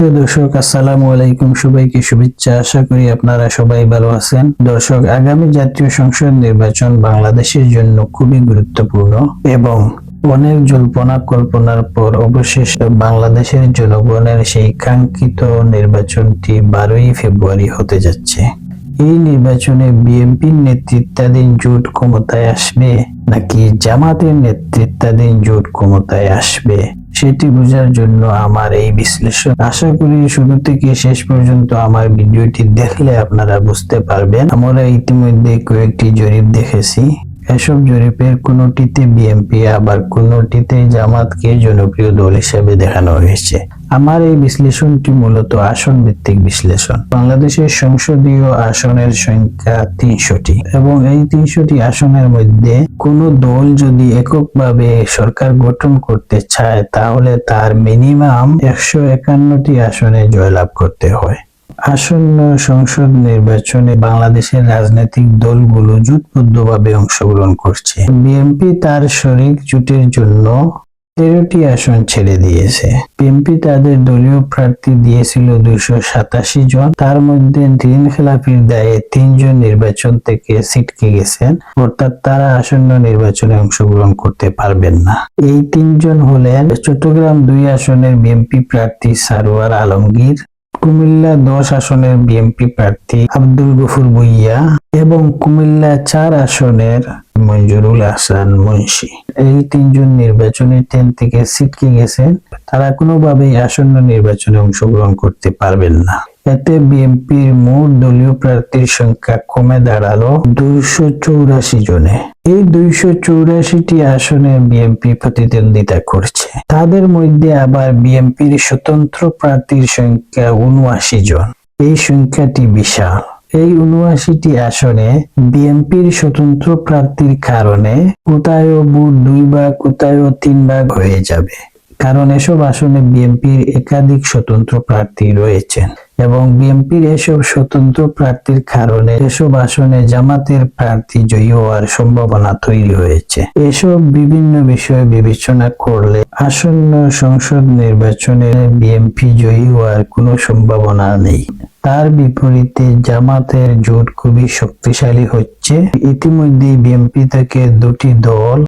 প্রিয় দর্শক, আসসালামু আলাইকুম। সবাইকে শুভেচ্ছা। আশা করি আপনারা সবাই ভালো আছেন। দর্শক, আগামী জাতীয় সংসদ নির্বাচন বাংলাদেশের জন্য খুবই গুরুত্বপূর্ণ এবং অনেক জল্পনা কল্পনার পর অবশেষে বাংলাদেশের জনগণের সেই কাঙ্ক্ষিত নির্বাচনটি বারোই ফেব্রুয়ারি হতে যাচ্ছে। এই নির্বাচনে বিএনপির নেতৃত্বাধীন জোট ক্ষমতায় আসবে নাকি জামাতের নেতৃত্বাধীন জোট ক্ষমতায় আসবে? সেটি বোঝার জন্য আমার এই বিশ্লেষণ। আশা করি শুরু থেকে শেষ পর্যন্ত আমার ভিডিওটি দেখলে আপনারা বুঝতে পারবেন। আমরা ইতিমধ্যে কয়েকটি জরিপ দেখেছি। এসব জরিপের কোনোটিতে বিএনপি, আবার কোনোটিতে জামাতকে জনপ্রিয় দল হিসেবে দেখানো হয়েছে। আমার এই বিশ্লেষণটি মূলত আসন ভিত্তিক বিশ্লেষণ। বাংলাদেশের সংসদীয় আসনের সংখ্যা তিনশোটি এবং এই তিনশোটি আসনের মধ্যে কোনো দল যদি এককভাবে সরকার গঠন করতে চায়, তাহলে তার মিনিমাম একশো একান্নটি আসনে জয়লাভ করতে হয়। আসন্ন সংসদ নির্বাচনে বাংলাদেশের রাজনৈতিক দলগুলো জোটবদ্ধভাবে অংশগ্রহণ করছে। বিএনপি তার শরিক জোটের জন্য তেরোটি আসন ছেড়ে দিয়েছে। বিএনপি তাদের দলীয় প্রার্থী দিয়েছিল দুইশো সাতাশি জন। তার মধ্যে ঋণ খেলাপির দায়ে তিনজন নির্বাচন থেকে ছিটকে গেছেন। অর্থাৎ তারা আসন্ন নির্বাচনে অংশগ্রহণ করতে পারবেন না। এই তিনজন হলেন চট্টগ্রাম দুই আসনের বিএনপি প্রার্থী সারোয়ার আলমগীর কুমিল্লা দশ আসনের বিএনপি প্রার্থী আব্দুল গফুর ভুইয়া এবং কুমিল্লা চার আসনের মঞ্জুরুল হাসান মুন্সি। এই তিনজন নির্বাচনের ট্রেন থেকে সিটকে গেছেন। তারা কোনোভাবেই আসন্ন নির্বাচনে অংশগ্রহণ করতে পারবেন না। এতে বিএনপির মোট দলীয় প্রার্থীর সংখ্যা কমে দাঁড়াল দুইশো চৌরাশি জনে। এই দুইশো চৌরাশিটি আসনে বিএনপি প্রতিদ্বন্দ্বিতা করছে। তাদের মধ্যে আবার বিএনপির স্বতন্ত্র প্রার্থীর সংখ্যা উনআশি জন। এই সংখ্যাটি বিশাল। এই উনআশিটি আসনে বিএনপির স্বতন্ত্র প্রার্থীর কারণে কোথায় বুট দুই ভাগ কোথায় তিন ভাগ হয়ে যাবে। কারণ এসব আসনে বিএনপির একাধিক স্বতন্ত্র প্রার্থী রয়েছেন। এবং বিএনপির এসব স্বতন্ত্র প্রার্থীর কারণে এসব আসনে জামাতের প্রার্থী জয়ী হওয়ার সম্ভাবনা তৈরি হয়েছে। এসব বিভিন্ন বিষয়ে বিবেচনা করলে আসন্ন সংসদ নির্বাচনে বিএনপি জয়ী হওয়ার কোনো সম্ভাবনা নেই। তার বিপরীতে জামাতের জোট খুবই শক্তিশালী হচ্ছে। ইতিমধ্যে বিএনপি থেকে দুটি দল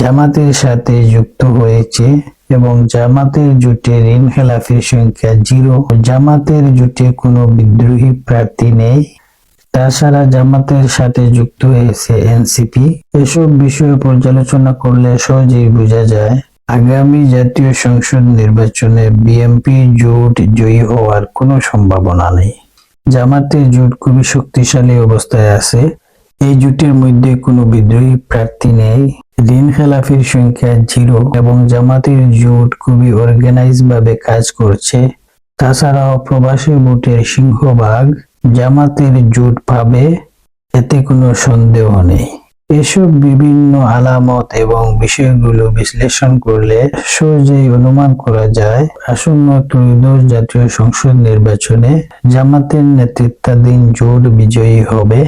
জামাতের সাথে যুক্ত হয়েছে। এবং জামাতের জোটে ঋণ খেলাফির সংখ্যা জিরো। জামাতের জোটে কোনো বিদ্রোহী প্রার্থী নেই। তাছাড়া জামাতের সাথে যুক্ত হয়েছে এনসিপি। এসব বিষয়ে পর্যালোচনা করলে সহজেই বোঝা যায়, আগামী জাতীয় সংসদ নির্বাচনে বিএনপি জোট জয়ী হওয়ার কোনো সম্ভাবনা নেই। জামাতের জোট খুবই শক্তিশালী অবস্থায় আছে। এই জোটের মধ্যে কোনো বিদ্রোহী প্রার্থী নেই। ঋণ খেলাফির সংখ্যা জিরো এবং জামাতের জোট খুবই অর্গানাইজ ভাবে কাজ করছে। তাছাড়াও প্রবাসী ভোটের সিংহভাগ জামাতের জোট পাবে, এতে কোনো সন্দেহ নেই। এসব বিভিন্ন আলামত এবং বিষয়গুলো বিশ্লেষণ করলে সহজেই অনুমান করা যায়, আসন্ন ত্রয়োদশ জাতীয় সংসদ নির্বাচনে জামাতের নেতৃত্বাধীন জোট বিজয়ী হবে।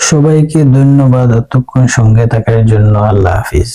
সবাইকে ধন্যবাদ এতক্ষণ সঙ্গে থাকার জন্য আল্লাহ হাফিজ।